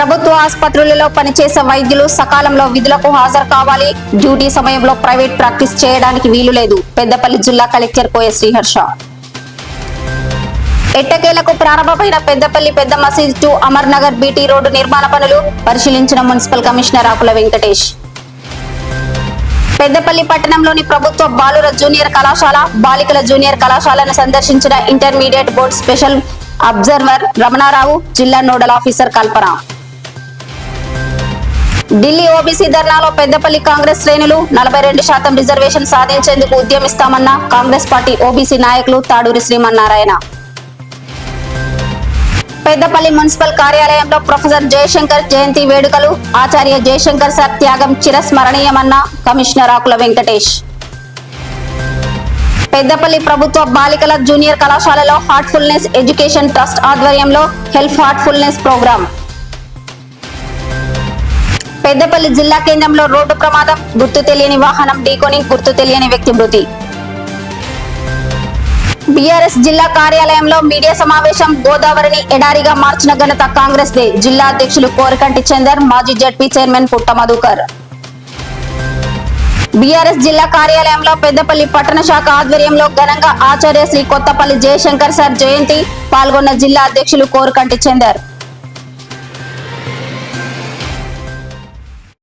ప్రభుత్వ ఆసుపత్రులలో పనిచేసే వైద్యులు సకాలంలో విధులకు హాజరు కావాలి. డ్యూటీ సమయంలో ప్రైవేట్ ప్రాక్టీస్ చేయడానికి వీలు లేదు. పెద్దపల్లి జిల్లా కలెక్టర్ కోయ శ్రీహర్ష. ఎట్టకేలకు ప్రారంభమైన పెద్దపల్లి పెద్ద మసీద్ to Amar Nagar BT road నిర్మాణ పనులు పరిశీలించిన మున్సిపల్ కమిషనర్ ఆకుల వెంకటేష్. పెద్దపల్లి పట్టణంలోని ప్రభుత్వ బాలుర జూనియర్ కళాశాల బాలికల జూనియర్ కళాశాలను సందర్శించిన intermediate board special observer Ramanarao జిల్లా nodal officer Kalpana. Delhi OBC ధర్నాలో పెద్దపల్లి కాంగ్రెస్ శ్రేణులు నలభై రెండు శాతం రిజర్వేషన్ సాధించేందుకు ఉద్యమిస్తామన్న కాంగ్రెస్ పార్టీ ఓబీసీ నాయకులు తాడూరి శ్రీమన్నారాయణ. పెద్దపల్లి మున్సిపల్ కార్యాలయంలో ప్రొఫెసర్ జయశంకర్ జయంతి వేడుకలు ఆచార్య జయశంకర్ సార్ త్యాగం చిరస్మరణీయమన్న కమిషనర్ ఆకుల వెంకటేష్. పెద్దపల్లి ప్రభుత్వ బాలికల జూనియర్ కళాశాలలో హార్ట్ఫుల్నెస్ ఎడ్యుకేషన్ ట్రస్ట్ ఆధ్వర్యంలో హెల్ప్ హార్ట్ఫుల్నెస్ ప్రోగ్రాం. పెద్దపల్లి జిల్లా కేంద్రంలో రోడ్డు ప్రమాదం గుర్తు తెలియని వాహనం ఢీకొని గుర్తు తెలియని వ్యక్తి మృతి. బీఆర్ఎస్ జిల్లా కార్యాలయంలో మీడియా సమావేశం గోదావరిని ఎడారిగా మార్చిన ఘనత కాంగ్రెస్ దే. జిల్లా అధ్యక్షులు కోరకంటి చందర్ మాజీ జడ్పీ చైర్మన్ పుట్ట మధుకర్. బీఆర్ఎస్ జిల్లా కార్యాలయంలో పెద్దపల్లి పట్టణ శాఖ ఆధ్వర్యంలో ఘనంగా ఆచార్య శ్రీ కొత్తపల్లి జయశంకర్ సార్ జయంతి పాల్గొన్న జిల్లా అధ్యక్షులు కోరకంటి చందర్.